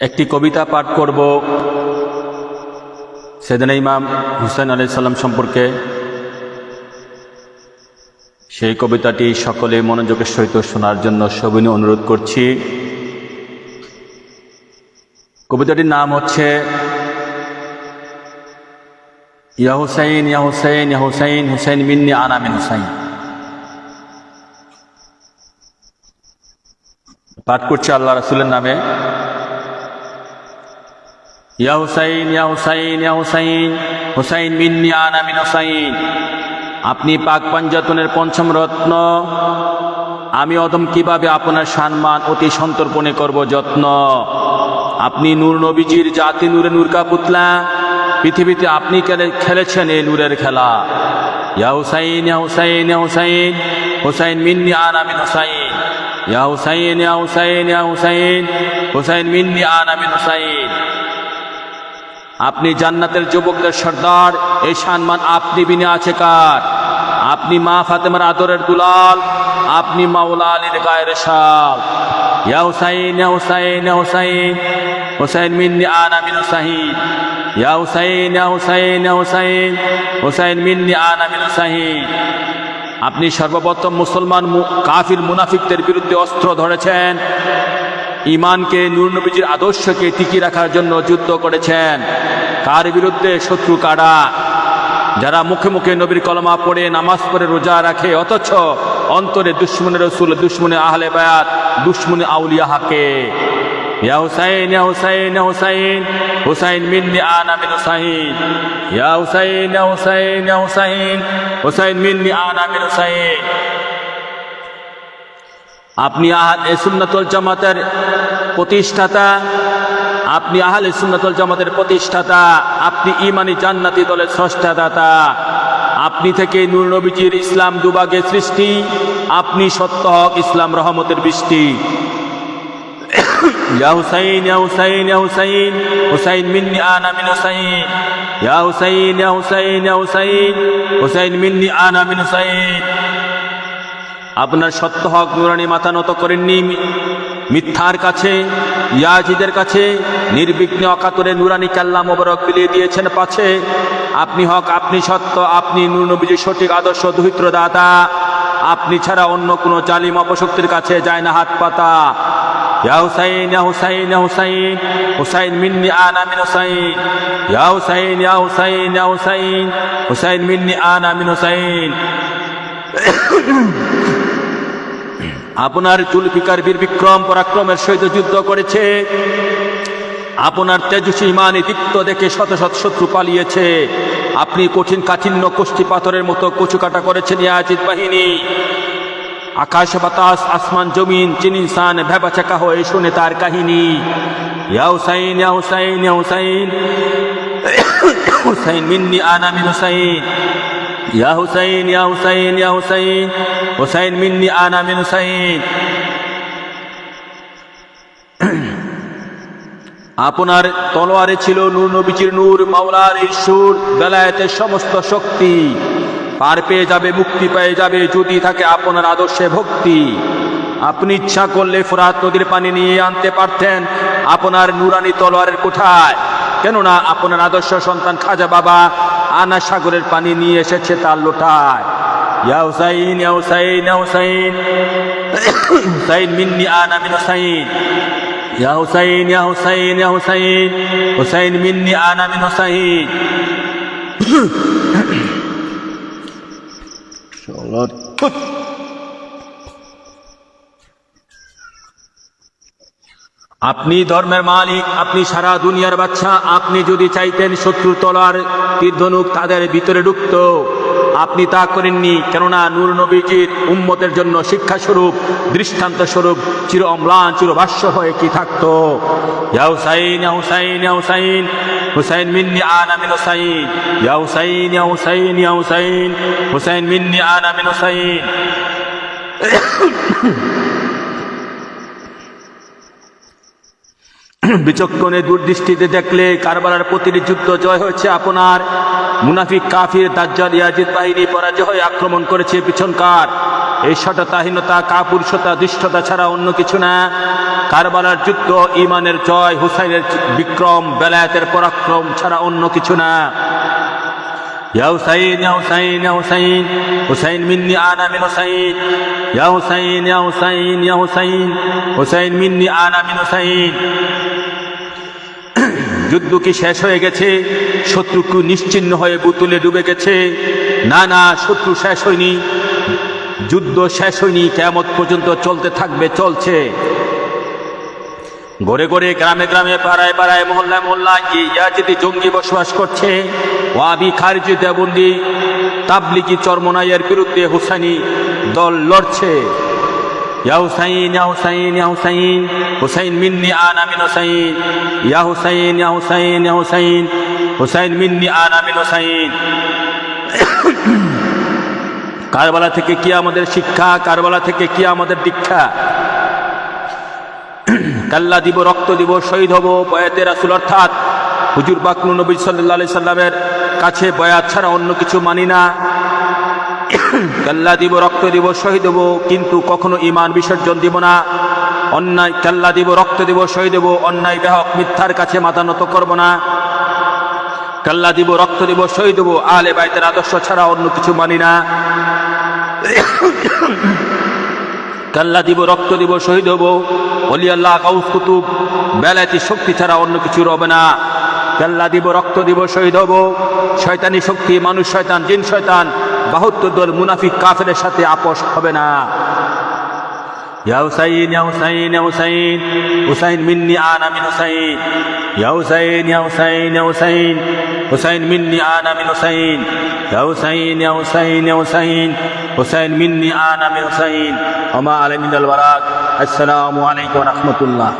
একটি কবিতা পাঠ করব। সেদিন ইমাম হুসেন আলাই সাল্লাম সম্পর্কে সেই কবিতাটি সকলে মনোযোগের সহিত শোনার জন্য সবিনী অনুরোধ করছি। কবিতাটির নাম হচ্ছে, ইয়া হুসাইন ইয়া হুসাইন ইয়া হুসাইন হুসাইন মিন্নি আনামিন হুসাইন। পাঠ করছে আল্লাহ রাসুলের নামে। ইয়া হুসাইন ইয়া হুসাইন ইয়া হুসাইন হুসাইন মিন্নি আনামিন হুসাইন আপনি পাক পাঞ্জাতনের পঞ্চম রত্ন। আমি অদম কীভাবে আপনার সম্মান অতি সন্তর্পণে করব যত্ন? আপনি নূর নবীজির জাতি নূরে নূরকা পুতলা। পৃথিবীতে আপনি খেলেছেন এই নূরের খেলা। ইয়া হুসাইন ইয়া হুসাইন ইয়া হুসাইন হুসাইন মিন্নি আনামিন হুসাইন। ইয়া হুসাইন ইয়া হুসাইন ইয়া হুসাইন হুসাইন মিন্নি আনামিন হুসাইন। আপনি জান্নাতের যুবকদের সর্দার, এই সম্মান আপনি বিনে আছে কার? আপনি মা ফাতেমার আদরের দুলাল, আপনি মাওলা আলীর গায়ের শাল ইয়া হুসাইন ইয়া হুসাইন ইয়া হুসাইন হুসাইন মিন্নি আনা মিন হুসাইন ইয়া হুসাইন ইয়া হুসাইন ইয়া হুসাইন হুসাইন মিন্নি আনা মিন হুসাইন আপনি সর্বপ্রথম মুসলমান কাফির মুনাফিকদের বিরুদ্ধে অস্ত্র ধরেছেন। ইমানকে নূর নবীজির আদর্শকে টিকিয়ে রাখার জন্য যুদ্ধ করেছেন। কার বিরুদ্ধে শত্রু কারা? যারা মুখে মুখে নবীর কলমা পড়ে, নামাজ পড়ে, রোজা রাখে, অথচ অন্তরে দুশ্মনের রসুল, দুশ্মনে আহলে বায়াত, দুশ্মনে আউলিয়া হাকে। ইয়া হুসাইন মিন্নি আনা মিন হুসাইন। ইয়া হুসাইন হুসাইন হুসাইন মিন্নি আনা মিন হুসাইন। আপনি আহাল সুন্নাতুল জামাতের প্রতিষ্ঠাতা, আপনি আহলে সুন্নাতুল জামাতের প্রতিষ্ঠাতা, আপনি ইমানি জান্নাতি দলের স্রষ্টাদাতা, আপনি থেকে নূর নবীজির ইসলাম দুবাগে সৃষ্টি, আপনি সত্য হক ইসলাম রহমতের বৃষ্টি। ইয়া হুসাইন ইয়া হুসাইন ইয়া হুসাইন হুসাইন মিন্নি আনা মিন হুসাইন। ইয়া হুসাইন ইয়া হুসাইন ইয়া হুসাইন হুসাইন মিন্নি আনা মিন হুসাইন। আপনার সত্য হক নুরানি মাথা নত করেননি। মিথ্যার কাছে, ইয়াজিদের কাছে নির্বিঘ্নে অকাতরে নুরানি কাল্লা মোবারক বিলিয়ে দিয়েছেন পাছে। আপনি হক, আপনি সত্য, আপনি নূর নবীজির সঠিক আদর্শ দাতা আপনি ছাড়া অন্য কোনো জালিম অপশক্তির কাছে যায় না হাত পাতা। ইয়া হুসাইন ইয়া হুসাইন ইয়া হুসাইন হুসাইন মিন্নি আনা মিন হুসাইন। ইয়া হুসাইন ইয়া হুসাইন ইয়া হুসাইন হুসাইন মিন্নি আনা মিন হুসাইন। আপনার জুলফিকার বীর বিক্রম পরাক্রমের সহিত যুদ্ধ করেছে। আপনার তেজস্বী ইমানি দীপ্ত দেখে শত শত শত্রু পালিয়েছে। আপনি কঠিন কাঠিন্য কোষ্ঠী পাথরের মতো কচুকাটা করেছেন ইয়াজিদ বাহিনী। আকাশ, বাতাস, আসমান, জমিন, চিন, ইনসান ভেবাচাকা হয়ে শুনে তার কাহিনী। ইয়া হুসাইন ইয়া হুসাইন ইয়া হুসাইন হুসাইন মিন্নি আনা মিন হুসাইন। ইয়া হুসাইন ইয়া হুসাইন ইয়া হুসাইন হুসাইন মিন্নি আনা মিন হুসাইন। আপনার তলোয়ারে ছিল নূর নবীজির নূর, মাওলার ঈশ্বর বেলায়েতের সমস্ত শক্তি। পার পেয়ে যাবে, মুক্তি পেয়ে যাবে, যদি থাকে আপনার আদর্শে ভক্তি। আপনি ইচ্ছা করলে ফোরাত নদীর পানি নিয়ে আনতে পারতেন, আপনার নুরানি তলোয়ারের কোঠায়। কেননা আপনার আদর্শ সন্তান খাজা বাবা আনা সাগরের পানি নিয়ে এসেছে তার লোটায়। ইয়া হুসাইন ইয়া হুসাইন ইয়া হুসাইন হুসাইন মিন্নি আনা মিন হুসাইন ইয়া হুসাইন ইয়া হুসাইন ইয়া হুসাইন হুসাইন মিন্নি আনা মিন হুসাইন আপনি ধর্মের মালিক আপনি সারা দুনিয়ার বাচ্চা আপনি যদি চাইতেন শত্রু তলার তীর্ধনুক তাদের ভিতরে ঢুকত। আপনি তা করেননি, কেননা নূর নবীজির উম্মতের জন্য শিক্ষা স্বরূপ, দৃষ্টান্ত স্বরূপ, চির অম্লান, চির ভাষ্য হয়ে কি থাকতো? ইয়া হুসাইন ইয়া হুসাইন ইয়া হুসাইন হুসাইন মিন্নি আনা মিন হুসাইন, ইয়া হুসাইন ইয়া হুসাইন ইয়া হুসাইন হুসাইন মিন্নি আনা হুসাইন। বিচক্ষণে দূরদৃষ্টিতে দেখলে কারবালার প্রতিটি যুদ্ধ জয় হয়েছে আপনার। মুনাফিক কাফির দাজ্জাল ইয়াজিদ বাহিনী পরাজয় হয়ে আক্রমণ করেছে পিছনকার এই সততাহীনতা কাপুরুষতা দুষ্টতা ছাড়া অন্য কিছু না কারবালার যুদ্ধ ইমানের জয় হুসাইনের বিক্রম বেলায়েতের পরাক্রম ছাড়া অন্য কিছু না يا حسين يا حسين يا حسين حسين مني انا من حسين يا حسين يا حسين يا حسين حسين مني انا من حسين যুদ্ধ কি শেষ হয়ে গেছে? শত্রু কি নিশ্চিন্ন হয়ে বুতুলে ডুবে গেছে? না না, শত্রু শেষ হয়নি। যুদ্ধ শেষ হয়নি কেমত পর্যন্ত চলতে থাকবে, চলছে। ঘরে ঘরে, গ্রামে গ্রামে, পাড়ায় পাড়ায়, মহল্লায় মহল্লায় ইয়াজিদি জঙ্গি বসবাস করছে। ওয়াবি খারিজি দেবন্দি তাবলিকি চরমনাইয়ের বিরুদ্ধে হুসাইনি দল লড়ছে। ইয়া হুসাইন ইয়া হুসাইন ইয়া হুসাইন হুসাইন মিন্নি আনা মিন হুসাইন ইয়া হুসাইন ইয়া হুসাইন ইয়া হুসাইন হুসাইন মিন্নি আনা মিন হুসাইন কারবালা থেকে কি আমাদের শিক্ষা, কারবালা থেকে কি আমাদের দীক্ষা। কাল্লা দিব, রক্ত দিব, শহীদ হব, বয়াতে রাসুল অর্থাৎ হুজুর বাকলু নবী সাল্লাহ সাল্লামের কাছে বয়াত ছাড়া অন্য কিছু মানি না। কাল্লা দিব, রক্ত দিব, শহীদ হব, কিন্তু কখনো ইমান বিসর্জন দিব না। অন্যায় কাল্লা দিব, রক্ত দিব, শহীদ হব, অন্যায় বেহক মিথ্যার কাছে মাথা নত করব না। কাল্লা দিব, রক্ত দিব, শহীদ হব, আলে বাইতের আদর্শ ছাড়া অন্য কিছু মানি না। কাল্লা দিব, রক্ত দিব, শহীদ হব, অলি আল্লাহ কাউস কুতুব, বেলায়েতি শক্তি ছাড়া অন্য কিছু রবে না। কাল্লা দিব, রক্ত দিব, শহীদ হব, শয়তানি শক্তি, মানুষ, শয়তান, জিন, শয়তান বাহাত্তর দল মুনাফিক কাফের সাথে আপোষ হবে না। ইয়া হুসাইন ইয়া হুসাইন হুসাইন মিন্নি আনা মিন হুসাইন। ইয়া হুসাইন ইয়া হুসাইন, ইয়া মিন্নি আনা মিন হুসাইন। ইয়া হুসাইন, ইয়া মিন্নি আনা মিন হুসাইন। ওমা আলামিন আল বারাক। আসসালামু আলাইকুম রাহমাতুল্লাহ।